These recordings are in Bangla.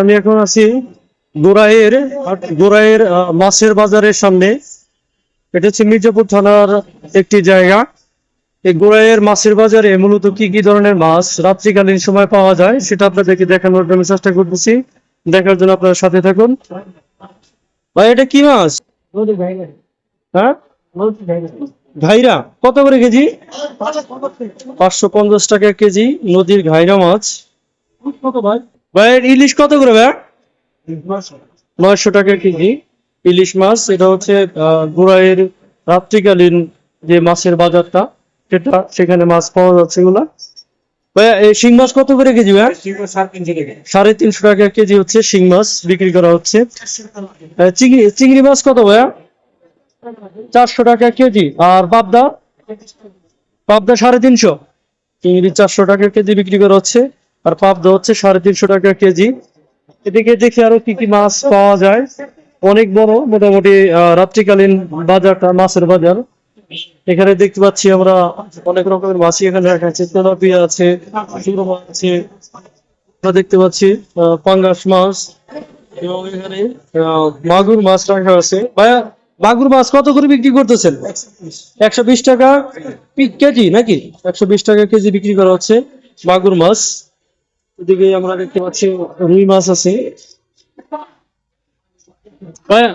আমি এখন আছি মাছের বাজারের সামনে। এটা হচ্ছে মির্জাপুর থানার একটি জায়গা। এই মাছের বাজারে মূলত কি কি ধরনের মাছ রাত্রিকালীন সময় পাওয়া যায়, সেটা আপনাদেরকে দেখানোর জন্য চেষ্টা করতেছি। দেখার জন্য আপনার সাথে থাকুন। ভাই, এটা কি মাছ? হ্যাঁ? ঘাইরা। কত করে কেজি? পাঁচশো পঞ্চাশ টাকা কেজি নদীর ঘাইরা মাছ। ভাই এর ইলিশ কত করে ভাই? নয়শো টাকা কেজি। ইলিশ মাছ, এটা হচ্ছে গোড়াইয়ের রাত্রিকালীন যে মাছের বাজারটা, সেটা, সেখানে মাছ পাওয়া যাচ্ছে এগুলা। ভাইয়া এই শিং মাছ কত করে কেজি ভাই? সাড়ে তিনশো টাকা কেজি হচ্ছে শিং মাছ, বিক্রি করা হচ্ছে। চিংড়ি চিংড়ি মাছ কত ভাইয়া চারশো টাকা কেজি। আর পাবদা? পাবদা সাড়ে তিনশো। চিংড়ি চারশো টাকা কেজি বিক্রি করা হচ্ছে। আর পাবদা হচ্ছে সাড়ে তিনশো টাকা কেজি। এদিকে দেখি আরও কি কি মাছ পাওয়া যায়। অনেক বড়, মোটামুটি রাত্রিকালীন বাজারটা, মাছের বাজার। এখানে দেখতে পাচ্ছি আমরা অনেক রকমের মাছই এখানে রাখা আছে। তেলাপিয়া আছে আছে। আমরা দেখতে পাচ্ছি পাঙ্গাস মাছ। এবং এখানে মাগুর মাছ রাখা আছে। ভাইয়া, মাগুর মাছ কত করে বিক্রি করতেছেন? একশো বিশ টাকা কেজি নাকি? একশো বিশ টাকা কেজি বিক্রি করা হচ্ছে মাগুর মাছ। এদিকে আমরা দেখতে পাচ্ছি রুই মাছ আছে। ভাইয়া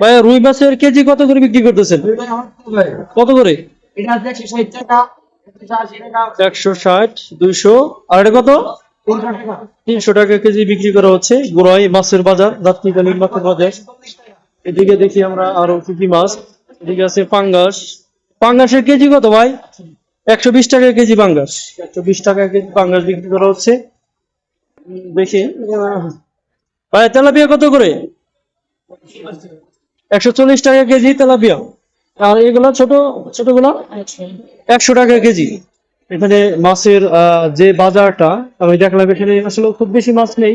ভাইয়া রুই মাছের কেজি কত করে বিক্রি করতেছেন? কত করে? একশো ষাট দুইশো আর এটা কত? তিনশো টাকা। কেজি বিক্রি করা হচ্ছে গোড়াই মাছের বাজার রাত্রিকালীন মাছের বাজার। এদিকে দেখি আমরা আরও কি কি মাছ। এদিকে আছে পাঙ্গাস। পাঙ্গাসের কেজি কত ভাই? একশো বিশ টাকা কেজি পাঙ্গাস। একশো বিশ টাকা কেজি পাঙ্গাস বিক্রি করা হচ্ছে। ভাই, তেলাপিয়া কত করে? একশো চল্লিশ টাকা কেজি তেলাপিয়া। আর এগুলা ছোট, ছোটগুলা? একশো টাকা কেজি। এখানে মাছের যে বাজারটা, আমি দেখলাম এখানে আসলে খুব বেশি মাছ নেই।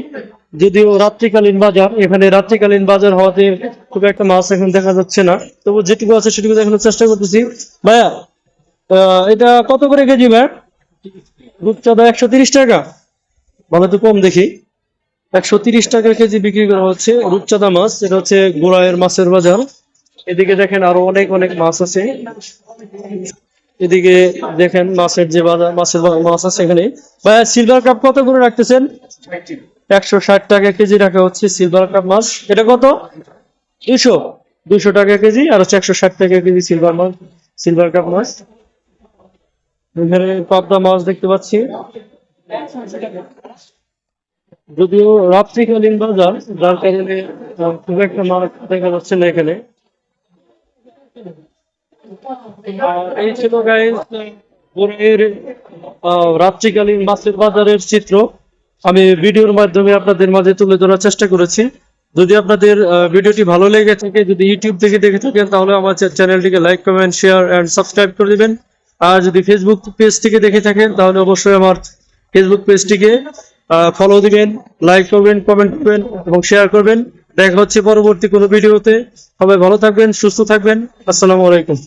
যদিও রাত্রিকালীন বাজার, এখানে রাত্রিকালীন বাজার হওয়াতে খুব একটা মাছ এখন দেখা যাচ্ছে না। তবু যেটুকু আছে সেটুকু দেখানোর চেষ্টা করতেছি। ভাইয়া এটা কত করে কেজি, ভাই? রূপচাঁদা একশো তিরিশ টাকা। ভালো কম দেখি। একশো তিরিশ টাকা কেজি বিক্রি করা হচ্ছে। রূপচাঁদা মাছ, এটা হচ্ছে গোড়ায়ের মাছের বাজার। এদিকে দেখেন আরও অনেক অনেক মাছ আছে। এদিকে দেখেন মাছের যে বাজার, মাছের মাছ আছে এখানে। ভাইয়া সিলভার কাপ কত করে রাখতেছেন? একশো ষাট টাকা কেজি রাখা হচ্ছে সিলভার কাপ মাছ। এটা কত? দুশো। দুশো টাকা কেজি আর হচ্ছে একশো ষাট টাকা কেজি সিলভার মাছ সিলভার কাপ মাছ। এখানে পাবদা মাছ দেখতে পাচ্ছি। যদিও রাত্রিকালীন বাজার, যার কারণে খুব একটা মাছ দেখা যাচ্ছে না এখানে। এই ছিল রাত্রিকালীন মাছের বাজারের চিত্র। আমি ভিডিওর মাধ্যমে আপনাদের মাঝে তুলে ধরার চেষ্টা করেছি। যদি আপনাদের ভিডিওটি ভালো লেগে থাকে, যদি ইউটিউব থেকে দেখে থাকেন, তাহলে আমার চ্যানেলটিকে like comment share and subscribe করে দিবেন। আর যদি ফেসবুক পেজ থেকে দেখে থাকেন, তাহলে অবশ্যই আমার ফেসবুক পেজটিকে ফলো দিবেন লাইক করবেন কমেন্ট করবেন এবং শেয়ার করবেন। দেখা হচ্ছে পরবর্তী কোনো ভিডিওতে সবাই ভালো থাকবেন, সুস্থ থাকবেন। আসসালামু আলাইকুম।